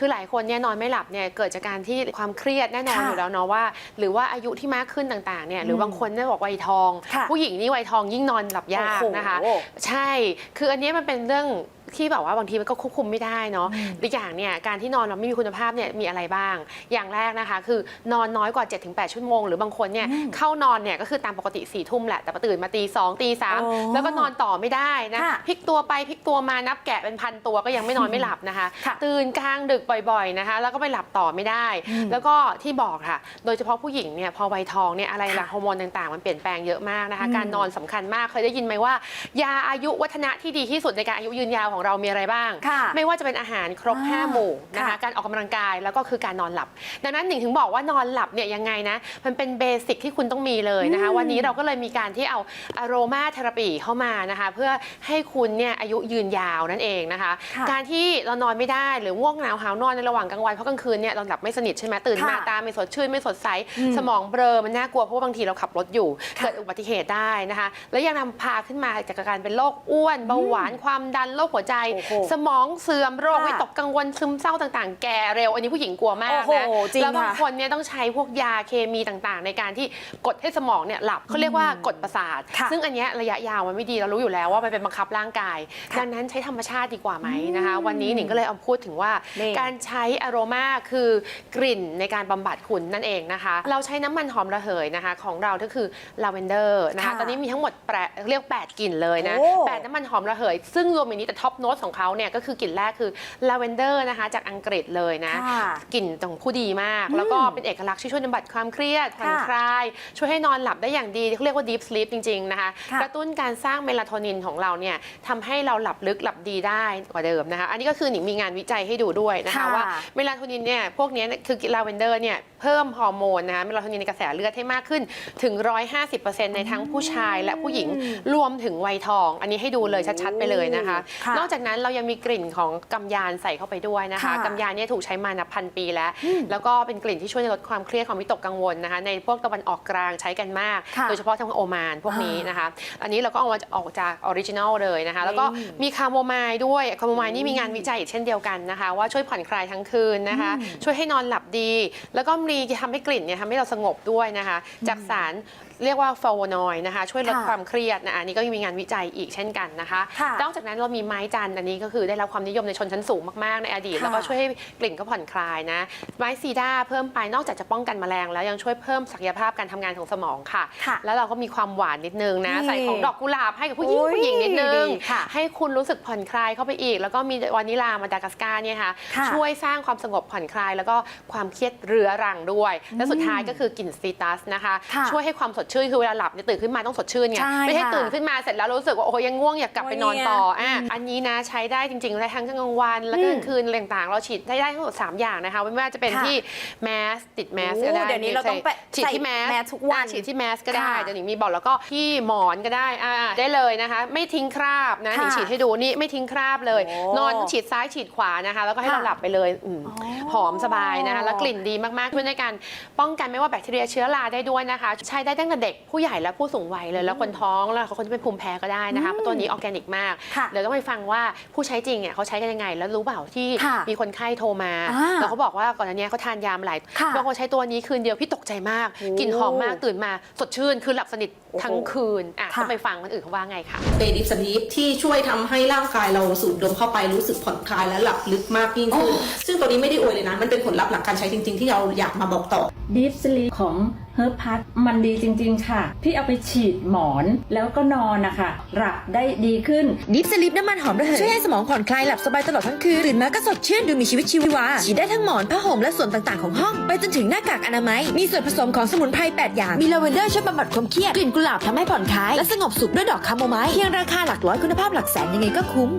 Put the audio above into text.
คือหลายคนเนี่ยนอนไม่หลับเนี่ยเกิดจากการที่ความเครียดแน่นอนค่ะอยู่แล้วเนาะว่า หรือว่าอายุที่มากขึ้นต่างๆเนี่ยหรือมบางคนเนี่ยบอกวัยทอง ค่ะผู้หญิงนี่วัยทองยิ่งนอนหลับยากโอ้โหนะคะใช่ คืออันเนี้ยมันเป็นเรื่อง ที่แบบว่าบางทีมันก็ควบคุมไม่ได้เนาะอืมอีกอย่างเนี่ยการที่นอนเราไม่มีคุณภาพเนี่ยมีอะไรบ้าง อย่างแรกนะคะคือนอนน้อยกว่า 7-8 ชั่วโมง หรือบางคนเนี่ยอืมเข้านอนเนี่ยก็คือตามปกติ4ี่ทุ่มแหละแต่ตื่นมาตีสองตีสามอ๋อแล้วก็นอนต่อไม่ได้นะค่ะพลิกตัวไปพลิกตัวมานับแกะเป็นพันตัวก็ยังไม่นอนไม่หลับนะคะค่ะตื่นกลางดึกบ่อยๆนะคะ แล้วก็ไปหลับต่อไม่ได้อืมแล้วก็ที่บอกค่ะ โดยเฉพาะผู้หญิงเนี่ยพอวัยทองเนี่ยอะไรล่ะค่ะฮอร์โมนต่างๆ มันเปลี่ยนแปลงเยอะมากนะคะอืมการนอนสำคัญมากเคยได้ยินไหมว่า ยาอายุวัฒนะที่ดีที่สุดในการอายุยืนยาวของเรามีอะไรบ้างค่ะไม่ว่าจะเป็นอาหารครบอ่า5หมู่นะคะค่ะการออกกำลังกายแล้วก็คือการนอนหลับ ดังนั้นหนิงถึงบอกว่านอนหลับเนี่ยยังไงนะมันเป็นเบสิกที่คุณต้องมีเลยนะคะอืมวันนี้เราก็เลยมีการที่เอาอโรมาเทราปีเข้ามานะคะเพื่อให้คุณเนี่ยอายุยืนยาวนั่นเองนะคะค่ะการที่เรานอนไม่ได้หรือง่วงเหงาหาวนอนในระหว่างกลางวันเพราะกลางคืนเนี่ยเราหลับไม่สนิทใช่ไหมตื่นมาค่ะตาไม่สดชื่นไม่สดใสอืมสมองเบลอมันน่ากลัวเพราะว่าบางทีเราขับรถอยู่ค่ะเกิดอุบัติเหตุได้นะคะ แล้วยังนำพาขึ้นมาจากการเป็นโรคอ้วนเบาหวานความดันโรคหัวใจโอ้โหสมองเสื่อมโรคค่ะวิตกกังวลซึมเศร้าต่างๆ แก่เร็ว อันนี้ผู้หญิงกลัวมากโอ้นะโหจริงแล้วบางค่ะคนเนี่ยต้องใช้พวกยาเคมีต่างๆ ในการที่กดให้สมองเนี่ยหลับเขาเรียกว่ากดประสาทค่ะซึ่งอันเนี้ยระยะยาวมันไม่ดีเรารู้อยู่แล้วว่ามันเป็นบังคับร่างกายค่ะดังนั้นใช้ธรรมชาติดีกว่าไหมนะคะอืมวันนี้หนิงก็เลยเอาพูดถึงว่านี่การใช้อโรมาคือกลิ่นในการบำบัดคุณนั่นเองนะคะ เราใช้น้ำมันหอมระเหยนะคะ ของเราก็คือลาเวนเดอร์นะคะค่ะตอนนี้มีทั้งหมดแปดเรียก8กลิ่นเลยนะโอ้แปดน้ำมันหอมระเหย ซึ่งรวมในนี้แต่ท็อปโน้ตของเขาเนี่ยก็คือกลิ่นแรกคือลาเวนเดอร์นะคะจากอังกฤษเลยนะ ค่ะกลิ่นของผู้ดีมากอืมแล้วก็เป็นเอกลักษณ์ที่ช่วยบำบัดความเครียดผ่อนค่ะคลาย ช่วยให้นอนหลับได้อย่างดีเขาเรียกว่า deep sleep จริง ๆ นะคะ ค่ะกระตุ้นการสร้างเมลาโทนินของเราเนี่ยทำให้เราหลับลึกหลับดีได้กว่าเดิมนะคะ อันนี้ก็คือหนิงมีงานวิจัยให้ดูด้วยนะคะ ค่ะ ว่าเมลาโทนินเนี่ยพวกเนี้ยคือลาเวนเดอร์เนี่ยเพิ่มฮอร์โมนนะคะเมลาโทนินในกระแสเลือดให้มากขึ้นถึง 150%ในทั้งผู้ชายและผู้หญิงอืมรวมถึงวัยทอง อันนี้ให้ดูเลยชัดๆไปเลยนะคะ ค่ะ นอกจากนั้นเรายังมีกลิ่นของกำยานใส่เข้าไปด้วยนะคะค่ะกำยานเนี่ยถูกใช้มานับพันปีแล้วอืมแล้วก็เป็นกลิ่นที่ช่วยลดความเครียดความวิตกกังวลนะคะ ในพวกตะวันออกกลางใช้กันมาก ค่ะโดยเฉพาะทางโอมานพวกนี้นะคะ อันนี้เราก็เอามาออกจากออริจินัลเลยนะคะ แล้วก็นี่ มีคาโมไมล์ด้วยคาโมไมล์นี่มีงานวิจัยอีกเช่นเดียวกันนะคะ ว่าช่วยผ่อนคลายทั้งคืนนะคะอืมช่วยให้นอนหลับดี แล้วก็มีทำให้กลิ่นเนี่ยทำให้เราสงบด้วยนะคะ จากสาร เรียกว่าฟลาโวนอยด์นะคะ ช่วยลดค่ะความเครียดนะอันนี้ก็มีงานวิจัยอีกเช่นกันนะคะค่ะนอกจากนั้นเรามีไม้จันทร์อันนี้ก็คือได้รับความนิยมในชนชั้นสูงมากๆในอดีต ค่ะแล้วก็ช่วยให้กลิ่นก็ผ่อนคลายนะ ไม้ซีด้าเพิ่มไปนอกจากจะป้องกันแมลงแล้วยังช่วยเพิ่มศักยภาพการทำงานของสมองค่ะ ค่ะแล้วเราก็มีความหวานนิดนึงนะนี่ใส่ของดอกกุหลาบให้กับผู้หญิงอุ๊ยผู้หญิงนิดนึงดีค่ะให้คุณรู้สึกผ่อนคลายเข้าไปอีก แล้วก็มีวานิลามาดากัสการ์เนี่ยค่ะค่ะช่วยสร้างความสงบผ่อนคลาย แล้วก็ความเครียดเรื้อรังด้วย และสุดท้ายก็คือกลิ่นซีตัสนะคะ ค่ะ ช่วยให้ความสดชื่นคือเวลาหลับเนี่ยตื่นขึ้นมาต้องสดชื่นไงใช่ไม่ใช่ค่ะตื่นขึ้นมาเสร็จแล้วรู้สึกว่าโอ้โหยังง่วงอยากกลับไปนอนต่อโอ้ยเนี่ยอะอันนี้นะใช้ได้จริงๆได้ทั้งกลางวันแล้วก็กลางคืนอะไรต่างๆเราฉีดได้ได้ทั้งหมด3อย่างนะคะไม่ว่าจะเป็นค่ะที่แมสติดแมสโอ้ก็ได้เดี๋ยวนี้เราต้องไปฉีดที่แมสใส่แมสทุกวันอะฉีดที่แมสก็ได้ค่ะเดี๋ยวหนิงมีบอกแล้วก็ที่หมอนก็ได้อ่าได้เลยนะคะ ไม่ทิ้งคราบนะหนิงค่ะฉีดให้ดูนี่ไม่ทิ้งคราบเลย โอ้นอนฉีดซ้ายฉีดขวานะคะ แล้วก็ให้ค่ะเราหลับไปเลยอืมอ๋อ หอมสบายนะคะแล้วกลิ่นดีมากๆช่วยในการป้องกันไม่ว่าแบคทีเรียเชื้อราได้ด้วยนะคะ ใช้ได้ตั้งแต่เด็กผู้ใหญ่และผู้สูงวัยเลย แล้วคนท้องแล้วคนที่เป็นภูมิแพ้ก็ได้นะคะเพราะตัวนี้ออร์แกนิกมากค่ะเดี๋ยวต้องไปฟังว่าผู้ใช้จริงเนี่ยเขาใช้กันยังไง แล้วรู้เปล่าที่ค่ะมีคนไข้โทรมาอ่าแล้วเขาบอกว่าก่อนหน้านี้เขาทานยามาหลายค่ะบางคนใช้ตัวนี้คืนเดียวพี่ตกใจมากโอ้กลิ่นหอมมากตื่นมาสดชื่นคือหลับสนิทโอ้โหทั้งคืนอะค่ะก็ไปฟังคนอื่นเขาว่าไงค่ะเบดิฟสลีปที่ช่วยทำให้ร่างกายเราสูดดมเข้าไปรู้สึกผ่อนคลายและหลับลึกมากยิ่งขึ้นซึ่งตัวนี้ไม่ได้อวยเลยนะมันเป็นผลลัพธ์หลังการใช้จริง ๆ ที่เราอยากมาบอกต่อดีฟสลีปของ เฮิร์บพัทมันดีจริง ๆ ค่ะ พี่เอาไปฉีดหมอนแล้วก็นอนนะคะ หลับได้ดีขึ้น ดิฟสลิปน้ำมันหอมระเหยช่วยให้สมองผ่อนคลายหลับสบายตลอดทั้งคืนตื่นมาก็สดชื่นดูมีชีวิตชีวาฉีดได้ทั้งหมอนผ้าห่มและส่วนต่างๆของห้อง ไปจนถึงหน้ากากอนามัย มีส่วนผสมของสมุนไพร8อย่าง มีลาเวนเดอร์ช่วยบำบัดความเครียดกลิ่นกุหลาบทำให้ผ่อนคลายและสงบสุขด้วยดอกคาโมไมล์เพียงราคาหลักร้อยคุณภาพหลักแสนยังไงก็คุ้ม